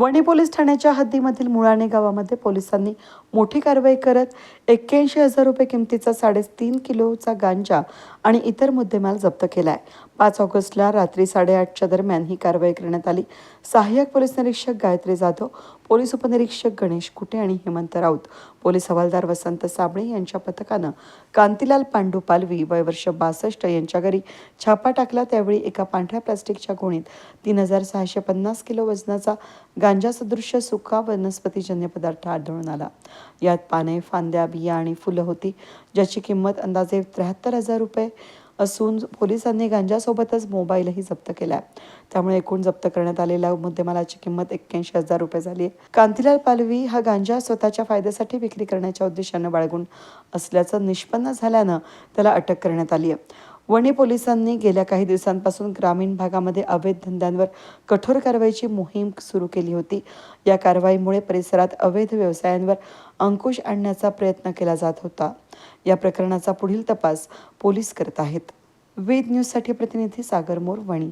Wani police ठाण्याच्या हद्दीमधील मुळाणे गावामध्ये पोलिसांनी मोठी कारवाई करत एक्क्याऐंशी हजार रुपये किमतीचा साडेतीन किलोचा गांजा आणि इतर मुद्देमाल जप्त केला आहे पाच ऑगस्टला रात्री साडेआठच्या दरम्यान ही कारवाई करण्यात आली. सहाय्यक पोलीस निरीक्षक गायत्री जाधव पोलीस उपनिरीक्षक गणेश कुटे आणि हेमंत राऊत पोलीस हवालदार वसंत साबळे यांच्या पथकानं कांतीलाल पांडू पालवी वय वर्ष बासष्ट यांच्या घरी छापा टाकला. त्यावेळी एका पांढऱ्या प्लास्टिकच्या गोणीत तीन हजार सहाशे पन्नास किलो वजनाचा गांजासदृश्य सुका वनस्पतीजन्य पदार्थ आढळून आला. यात पाने फांद्या बिया आणि फुलं होती ज्याची किंमत अंदाजे त्र्याहत्तर हजार रुपये असून पोलिसांनी गांजासोबतच मोबाईलही जप्त केला. त्यामुळे एकूण जप्त करण्यात आलेल्या मुद्देमालाची किंमत एक्क्याऐंशी हजार रुपये झाली आहे. कांतीलाल पालवी हा गांजा स्वतःच्या फायद्यासाठी विक्री करण्याच्या उद्देशानं बाळगून असल्याचं निष्पन्न झाल्यानं त्याला अटक करण्यात आली आहे. वणी पोलिसांनी गेल्या काही दिवसांपासून ग्रामीण भागामध्ये अवैध धंद्यांवर कठोर कारवाईची मोहीम सुरू केली होती. या कारवाईमुळे परिसरात अवैध व्यवसायांवर अंकुश आणण्याचा प्रयत्न केला जात होता. या प्रकरणाचा पुढील तपास पोलीस करत आहेत. वेद न्यूजसाठी प्रतिनिधी सागर मोर वणी.